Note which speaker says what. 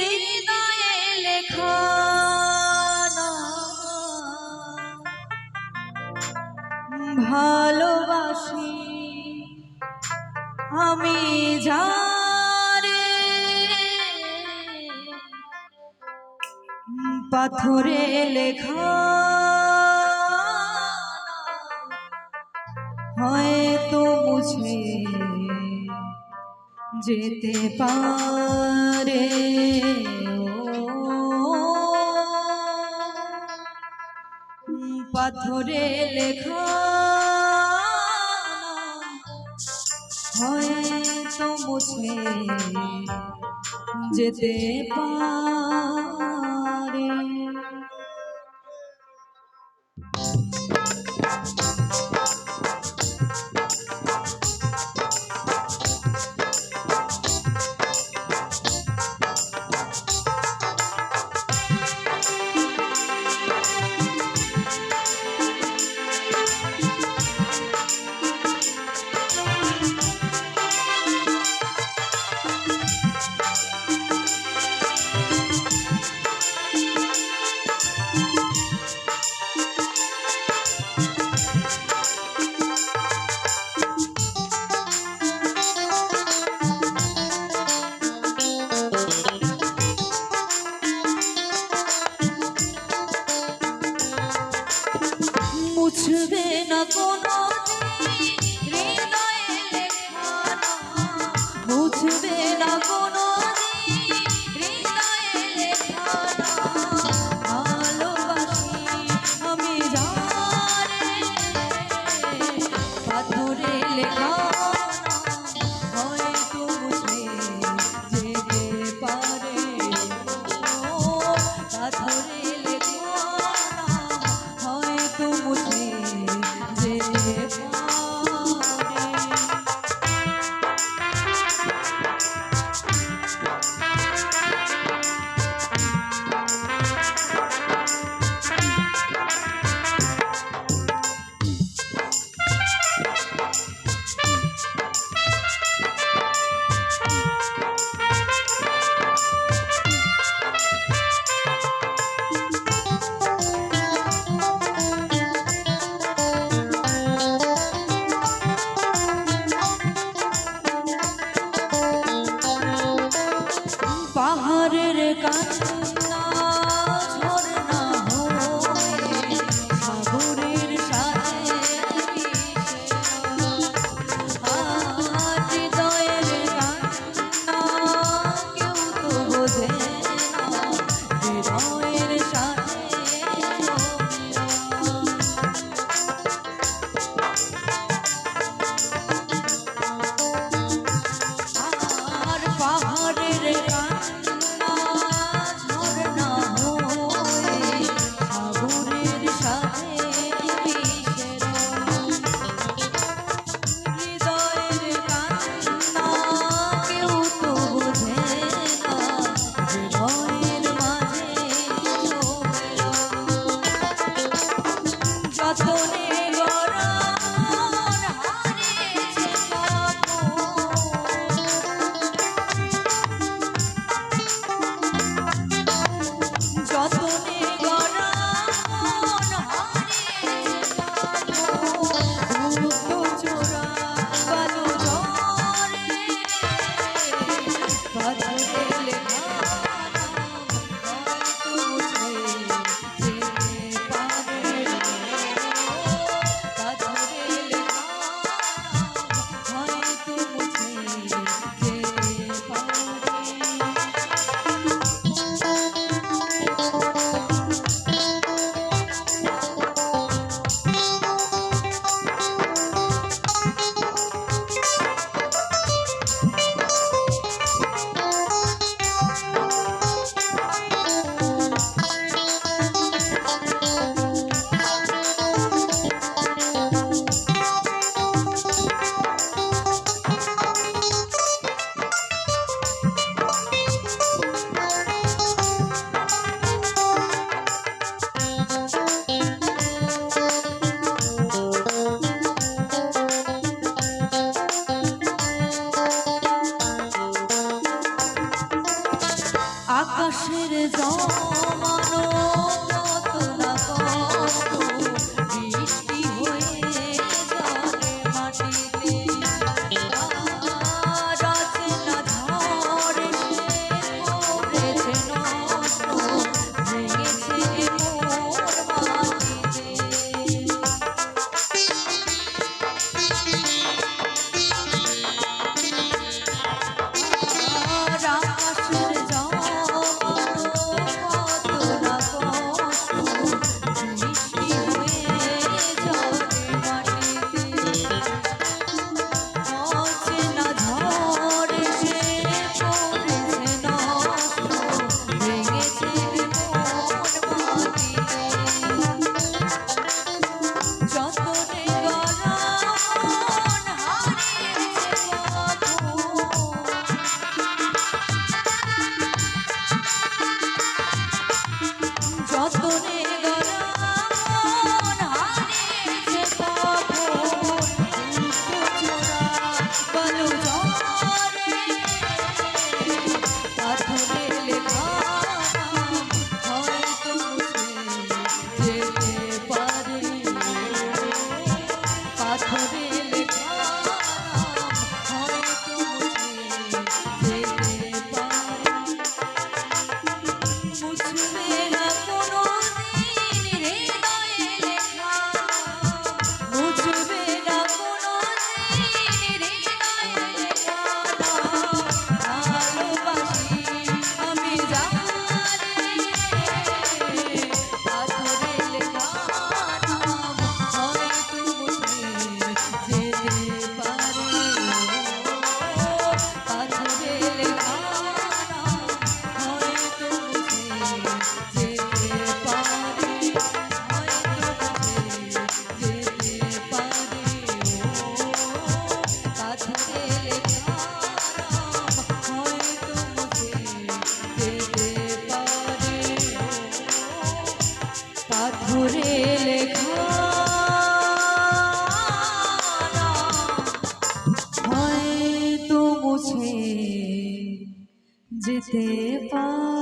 Speaker 1: হৃদয়ে লেখা ভালোবাসি আমি যারে। পাথরে লেখা হয়তো মুছে যেতে পারে পাথরে লেখা হয়তো মুছে যেতে পার। মুছবে না কোনো আকাশের জমানো কত না কত হয়তো মুছে যেতে পারে